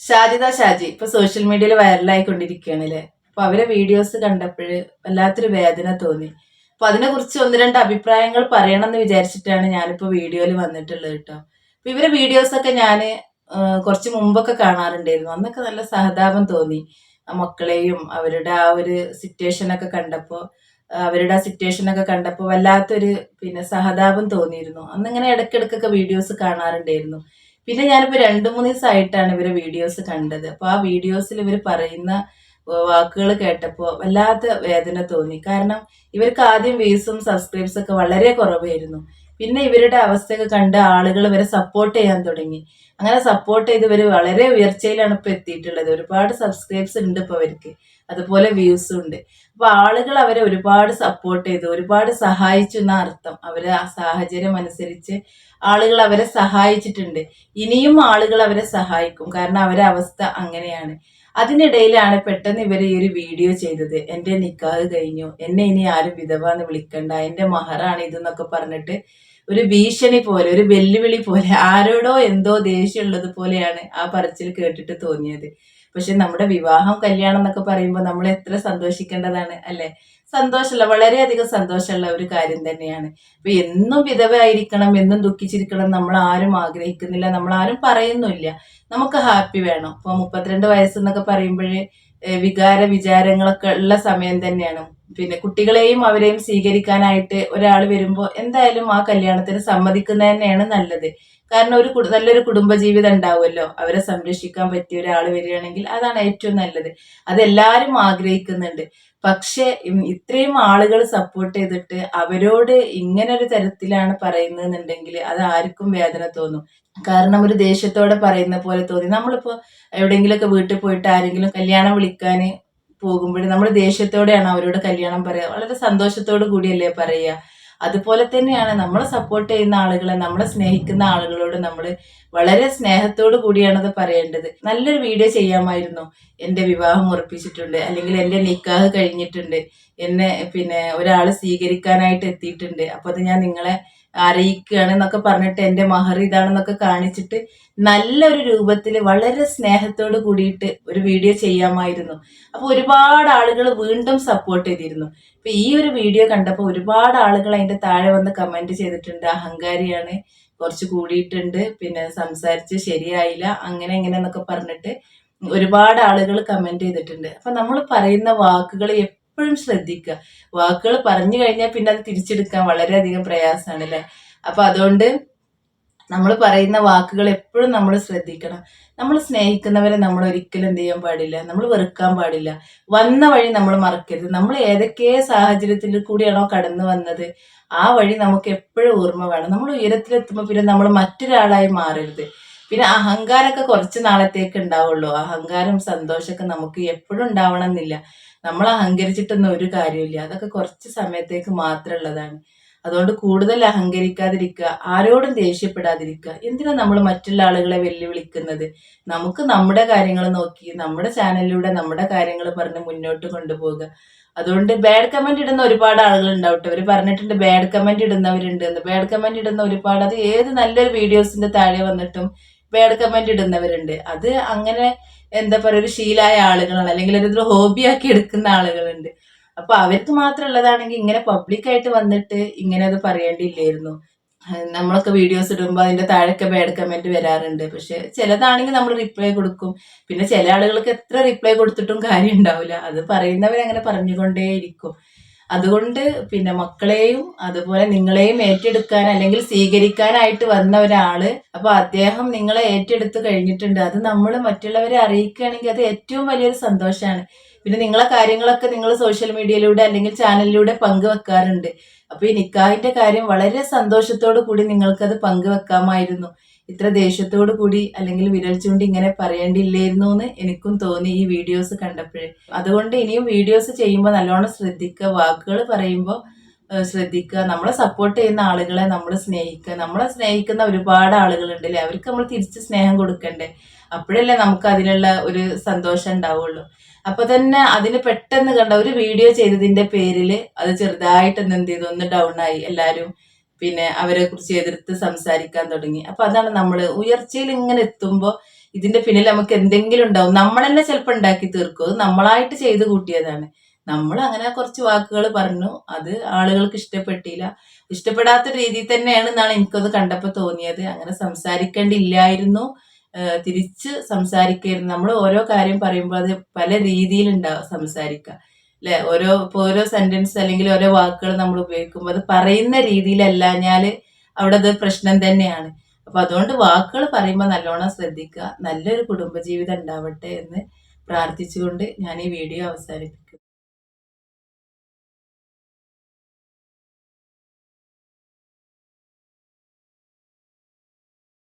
ഷാജിദ ഷാജി ഇപ്പൊ സോഷ്യൽ മീഡിയയിൽ വൈറലായിക്കൊണ്ടിരിക്കുകയാണ് അല്ലേ അപ്പൊ അവരെ വീഡിയോസ് കണ്ടപ്പോഴ് വല്ലാത്തൊരു വേദന തോന്നി. അപ്പൊ അതിനെ കുറിച്ച് ഒന്ന് രണ്ട് അഭിപ്രായങ്ങൾ പറയണം എന്ന് വിചാരിച്ചിട്ടാണ് ഞാനിപ്പോ വീഡിയോയിൽ വന്നിട്ടുള്ളത് കേട്ടോ. അപ്പൊ ഇവരെ വീഡിയോസൊക്കെ ഞാൻ കുറച്ച് മുമ്പൊക്കെ കാണാറുണ്ടായിരുന്നു. അന്നൊക്കെ നല്ല സഹതാപം തോന്നി. ആ മക്കളെയും അവരുടെ ആ ഒരു സിറ്റുവേഷനൊക്കെ കണ്ടപ്പോൾ അവരുടെ ആ സിറ്റുവേഷൻ ഒക്കെ കണ്ടപ്പോൾ വല്ലാത്തൊരു പിന്നെ സഹതാപം തോന്നിയിരുന്നു. അന്നിങ്ങനെ ഇടയ്ക്കിടയ്ക്കൊക്കെ വീഡിയോസ് കാണാറുണ്ടായിരുന്നു. പിന്നെ ഞാനിപ്പോ രണ്ടു മൂന്ന് ദിവസമായിട്ടാണ് ഇവരെ വീഡിയോസ് കണ്ടത്. അപ്പൊ ആ വീഡിയോസിൽ ഇവർ പറയുന്ന വാക്കുകൾ കേട്ടപ്പോൾ വല്ലാത്ത വേദന തോന്നി. കാരണം ഇവർക്ക് ആദ്യം വ്യൂസും സബ്സ്ക്രൈബ്സ് ഒക്കെ വളരെ കുറവായിരുന്നു. പിന്നെ ഇവരുടെ അവസ്ഥയൊക്കെ കണ്ട് ആളുകൾ ഇവരെ സപ്പോർട്ട് ചെയ്യാൻ തുടങ്ങി. അങ്ങനെ സപ്പോർട്ട് ചെയ്ത് ഇവർ വളരെ ഉയർച്ചയിലാണ് ഇപ്പൊ എത്തിയിട്ടുള്ളത്. ഒരുപാട് സബ്സ്ക്രൈബ്സ് ഉണ്ട് ഇപ്പൊ അവർക്ക് അതുപോലെ വ്യൂസും ഉണ്ട്. അപ്പൊ ആളുകൾ അവരെ ഒരുപാട് സപ്പോർട്ട് ചെയ്തു ഒരുപാട് സഹായിച്ചു എന്ന അർത്ഥം. അവരെ ആ സാഹചര്യം അനുസരിച്ച് ആളുകൾ അവരെ സഹായിച്ചിട്ടുണ്ട്. ഇനിയും ആളുകൾ അവരെ സഹായിക്കും. കാരണം അവരെ അവസ്ഥ അങ്ങനെയാണ്. അതിനിടയിലാണ് പെട്ടെന്ന് ഇവർ ഈ ഒരു വീഡിയോ ചെയ്തത്. എന്റെ നിക്കാഹ് കഴിഞ്ഞു. എന്നെ ഇനി ആരും വിധവ എന്ന് വിളിക്കണ്ട. എന്റെ മഹറാണ് ഇതെന്നൊക്കെ പറഞ്ഞിട്ട് ഒരു ഭീഷണി പോലെ ഒരു വെല്ലുവിളി പോലെ ആരോടോ എന്തോ ദേഷ്യമുള്ളത് പോലെയാണ് ആ പറച്ചിൽ കേട്ടിട്ട് തോന്നിയത്. പക്ഷെ നമ്മുടെ വിവാഹം കല്യാണം എന്നൊക്കെ പറയുമ്പോൾ നമ്മൾ എത്ര സന്തോഷിക്കേണ്ടതാണ് അല്ലെ? സന്തോഷമുള്ള വളരെയധികം സന്തോഷമുള്ള ഒരു കാര്യം തന്നെയാണ്. അപ്പൊ എന്നും വിധവയായിരിക്കണം എന്നും ദുഃഖിച്ചിരിക്കണം നമ്മൾ ആരും ആഗ്രഹിക്കുന്നില്ല നമ്മൾ ആരും പറയുന്നില്ല നമുക്ക് ഹാപ്പി വേണം. ഇപ്പൊ മുപ്പത്തിരണ്ട് വയസ്സെന്നൊക്കെ പറയുമ്പോഴേ വികാര വിചാരങ്ങളൊക്കെ ഉള്ള സമയം തന്നെയാണ്. പിന്നെ കുട്ടികളെയും അവരെയും സ്വീകരിക്കാനായിട്ട് ഒരാൾ വരുമ്പോൾ എന്തായാലും ആ കല്യാണത്തിന് സമ്മതിക്കുന്ന തന്നെയാണ് നല്ലത്. കാരണം ഒരു നല്ലൊരു കുടുംബജീവിതം ഉണ്ടാവുമല്ലോ. അവരെ സംരക്ഷിക്കാൻ പറ്റിയ ഒരാൾ വരികയാണെങ്കിൽ അതാണ് ഏറ്റവും നല്ലത്. അതെല്ലാവരും ആഗ്രഹിക്കുന്നുണ്ട്. പക്ഷെ ഇത്രയും ആളുകൾ സപ്പോർട്ട് ചെയ്തിട്ട് അവരോട് ഇങ്ങനെ ഒരു തരത്തിലാണ് പറയുന്നതെന്നുണ്ടെങ്കിൽ അത് ആർക്കും വേദന തോന്നും. കാരണം ഒരു ദേഷ്യത്തോടെ പറയുന്ന പോലെ തോന്നി. നമ്മളിപ്പോ എവിടെയെങ്കിലുമൊക്കെ വീട്ടിൽ പോയിട്ട് ആരെങ്കിലും കല്യാണം വിളിക്കാൻ പോകുമ്പോഴും നമ്മൾ ദേഷ്യത്തോടെയാണ് അവരോട് കല്യാണം പറയുക വളരെ സന്തോഷത്തോടു കൂടിയല്ലേ പറയുക അതുപോലെ തന്നെയാണ് നമ്മളെ സപ്പോർട്ട് ചെയ്യുന്ന ആളുകളെ നമ്മളെ സ്നേഹിക്കുന്ന ആളുകളോട് നമ്മൾ വളരെ സ്നേഹത്തോടു കൂടിയാണ് അത് പറയേണ്ടത്. നല്ലൊരു വീഡിയോ ചെയ്യാമായിരുന്നു. എന്റെ വിവാഹം ഉറപ്പിച്ചിട്ടുണ്ട്. അല്ലെങ്കിൽ എന്റെ നിക്കാഹ് കഴിഞ്ഞിട്ടുണ്ട്. എന്നെ പിന്നെ ഒരാൾ സ്വീകരിക്കാനായിട്ട് എത്തിയിട്ടുണ്ട്. അപ്പോൾ അത് ഞാൻ നിങ്ങളെ അറിയിക്കുകയാണ് എന്നൊക്കെ പറഞ്ഞിട്ട് എന്റെ മഹർ ഇതാണെന്നൊക്കെ കാണിച്ചിട്ട് നല്ലൊരു രൂപത്തിൽ വളരെ സ്നേഹത്തോട് കൂടിയിട്ട് ഒരു വീഡിയോ ചെയ്യാമായിരുന്നു. അപ്പോൾ ഒരുപാട് ആളുകൾ വീണ്ടും സപ്പോർട്ട് ചെയ്തിരുന്നു. അപ്പം ഈ ഒരു വീഡിയോ കണ്ടപ്പോൾ ഒരുപാട് ആളുകൾ അതിന്റെ താഴെ വന്ന് കമന്റ് ചെയ്തിട്ടുണ്ട്. അഹങ്കാരിയാണ് കുറച്ച് കൂടിയിട്ടുണ്ട് പിന്നെ സംസാരിച്ച് ശരിയായില്ല അങ്ങനെ എങ്ങനെ എന്നൊക്കെ പറഞ്ഞിട്ട് ഒരുപാട് ആളുകൾ കമന്റ് ചെയ്തിട്ടുണ്ട്. അപ്പൊ നമ്മൾ പറയുന്ന വാക്കുകൾ എപ്പോഴും ശ്രദ്ധിക്കുക. വാക്കുകൾ പറഞ്ഞു കഴിഞ്ഞാൽ പിന്നെ അത് തിരിച്ചെടുക്കാൻ വളരെയധികം പ്രയാസമാണ് അല്ലേ അപ്പൊ അതുകൊണ്ട് നമ്മൾ പറയുന്ന വാക്കുകൾ എപ്പോഴും നമ്മൾ ശ്രദ്ധിക്കണം. നമ്മൾ സ്നേഹിക്കുന്നവരെ നമ്മൾ ഒരിക്കലും എന്ത് ചെയ്യാൻ പാടില്ല. നമ്മൾ വെറുക്കാൻ പാടില്ല. വന്ന വഴി നമ്മൾ മറക്കരുത്. നമ്മൾ ഏതൊക്കെ സാഹചര്യത്തിൽ കൂടിയാണോ കടന്നു വന്നത് ആ വഴി നമുക്ക് എപ്പോഴും ഓർമ്മ വേണം. നമ്മൾ ഉയരത്തിലെത്തുമ്പോൾ പിന്നെ നമ്മൾ മറ്റൊരാളായി മാറരുത്. പിന്നെ അഹങ്കാരമൊക്കെ കുറച്ച് നാളത്തേക്ക് ഉണ്ടാവുള്ളൂ. അഹങ്കാരം സന്തോഷമൊക്കെ നമുക്ക് എപ്പോഴും ഉണ്ടാവണം എന്നില്ല നമ്മൾ അഹങ്കരിച്ചിട്ടൊന്നും ഒരു കാര്യമില്ല അതൊക്കെ കുറച്ച് സമയത്തേക്ക് മാത്രമുള്ളതാണ്. അതുകൊണ്ട് കൂടുതൽ അഹങ്കരിക്കാതിരിക്കുക ആരോടും ദേഷ്യപ്പെടാതിരിക്കുക. എന്തിനാ നമ്മൾ മറ്റുള്ള ആളുകളെ വെല്ലുവിളിക്കുന്നത്? നമുക്ക് നമ്മുടെ കാര്യങ്ങൾ നോക്കി നമ്മുടെ ചാനലിലൂടെ നമ്മുടെ കാര്യങ്ങൾ പറഞ്ഞ് മുന്നോട്ട് കൊണ്ടുപോകുക അതുകൊണ്ട് ബാഡ് കമന്റ് ഇടുന്ന ഒരുപാട് ആളുകൾ ഉണ്ടാവട്ടെ അവർ പറഞ്ഞിട്ടുണ്ട് ബാഡ് കമന്റ് ഇടുന്നവരുണ്ട് എന്ന്. ബാഡ് കമന്റ് ഇടുന്ന ഒരുപാട് അത് ഏത് നല്ലൊരു വീഡിയോസിന്റെ താഴെ വന്നിട്ടും ബാഡ് കമന്റ് ഇടുന്നവരുണ്ട്. അത് അങ്ങനെ എന്താ പറയുക ഒരു ശീലായ ആളുകളാണ്. അല്ലെങ്കിൽ ഒരു ഹോബിയാക്കി എടുക്കുന്ന ആളുകളുണ്ട്. അപ്പൊ അവർക്ക് മാത്രമുള്ളതാണെങ്കിൽ ഇങ്ങനെ പബ്ലിക്കായിട്ട് വന്നിട്ട് ഇങ്ങനെ അത് പറയേണ്ടിയില്ലായിരുന്നു. നമ്മളൊക്കെ വീഡിയോസ് ഇടുമ്പോൾ അതിന്റെ താഴെയൊക്കെ ബാഡ് കമന്റ് വരാറുണ്ട്. പക്ഷെ ചിലതാണെങ്കിൽ നമ്മൾ റിപ്ലൈ കൊടുക്കും. പിന്നെ ചില ആളുകൾക്ക് എത്ര റിപ്ലൈ കൊടുത്തിട്ടും കാര്യം ഉണ്ടാവില്ല അത് പറയുന്നവരങ്ങനെ പറഞ്ഞുകൊണ്ടേയിരിക്കും. അതുകൊണ്ട് പിന്നെ മക്കളെയും അതുപോലെ നിങ്ങളെയും ഏറ്റെടുക്കാൻ അല്ലെങ്കിൽ സ്വീകരിക്കാനായിട്ട് വന്ന ഒരാൾ അപ്പൊ അദ്ദേഹം നിങ്ങളെ ഏറ്റെടുത്ത് കഴിഞ്ഞിട്ടുണ്ട്. അത് നമ്മൾ മറ്റുള്ളവരെ അറിയിക്കുകയാണെങ്കിൽ അത് ഏറ്റവും വലിയൊരു സന്തോഷമാണ്. പിന്നെ നിങ്ങളെ കാര്യങ്ങളൊക്കെ നിങ്ങൾ സോഷ്യൽ മീഡിയയിലൂടെ അല്ലെങ്കിൽ ചാനലിലൂടെ പങ്കുവെക്കാറുണ്ട്. അപ്പൊ ഈ നിക്കാഹിന്റെ കാര്യം വളരെ സന്തോഷത്തോടു കൂടി നിങ്ങൾക്കത് പങ്കുവെക്കാമായിരുന്നു. ഇത്ര ദേഷ്യത്തോടു കൂടി അല്ലെങ്കിൽ വിരൽ ചൂണ്ടി ഇങ്ങനെ പറയേണ്ടിയില്ലായിരുന്നു എന്ന് എനിക്കും തോന്നി ഈ വീഡിയോസ് കണ്ടപ്പോഴേ. അതുകൊണ്ട് ഇനിയും വീഡിയോസ് ചെയ്യുമ്പോൾ നല്ലോണം ശ്രദ്ധിക്കുക വാക്കുകൾ പറയുമ്പോൾ ശ്രദ്ധിക്കുക നമ്മളെ സപ്പോർട്ട് ചെയ്യുന്ന ആളുകളെ നമ്മൾ സ്നേഹിക്കുക നമ്മളെ സ്നേഹിക്കുന്ന ഒരുപാട് ആളുകളുണ്ട് അല്ലേ അവർക്ക് നമ്മൾ തിരിച്ച് സ്നേഹം കൊടുക്കണ്ടേ? അപ്പോഴല്ലേ നമുക്ക് അതിനുള്ള ഒരു സന്തോഷം ഉണ്ടാവുള്ളൂ. അപ്പൊ തന്നെ അതിന് പെട്ടെന്ന് കണ്ട ഒരു വീഡിയോ ചെയ്തതിന്റെ പേരിൽ അത് ചെറുതായിട്ട് എന്ത് ചെയ്തു? ഒന്ന് ഡൗൺ ആയി. എല്ലാരും പിന്നെ അവരെ കുറിച്ച് എതിർത്ത് സംസാരിക്കാൻ തുടങ്ങി. അപ്പൊ അതാണ് നമ്മൾ ഉയർച്ചയിൽ ഇങ്ങനെ എത്തുമ്പോൾ ഇതിന്റെ പിന്നിൽ നമുക്ക് എന്തെങ്കിലും ഉണ്ടാവും. നമ്മൾ തന്നെ ചിലപ്പോൾ ഉണ്ടാക്കി തീർക്കും. നമ്മളായിട്ട് ചെയ്ത് കൂട്ടിയതാണ്. നമ്മൾ അങ്ങനെ കുറച്ച് വാക്കുകൾ പറഞ്ഞു. അത് ആളുകൾക്ക് ഇഷ്ടപ്പെട്ടില്ല. ഇഷ്ടപ്പെടാത്ത രീതിയിൽ തന്നെയാണ് എന്നാണ് എനിക്കത് കണ്ടപ്പോൾ തോന്നിയത്. അങ്ങനെ സംസാരിക്കേണ്ടില്ലായിരുന്നു. തിരിച്ച് സംസാരിക്കായിരുന്നു. നമ്മൾ ഓരോ കാര്യം പറയുമ്പോൾ അത് പല രീതിയിലുണ്ടാവും സംസാരിക്കുക അല്ലെ ഓരോ ഇപ്പൊ ഓരോ സെന്റൻസ് അല്ലെങ്കിൽ ഓരോ വാക്കുകൾ നമ്മൾ ഉപയോഗിക്കുമ്പോൾ അത് പറയുന്ന രീതിയിലല്ലാഞ്ഞാൽ അവിടെ അത് പ്രശ്നം തന്നെയാണ്. അപ്പൊ അതുകൊണ്ട് വാക്കുകൾ പറയുമ്പോൾ നല്ലോണം ശ്രദ്ധിക്കുക. നല്ലൊരു കുടുംബജീവിതം ഉണ്ടാവട്ടെ എന്ന് പ്രാർത്ഥിച്ചുകൊണ്ട് ഞാൻ ഈ വീഡിയോ അവസാനിപ്പിക്കും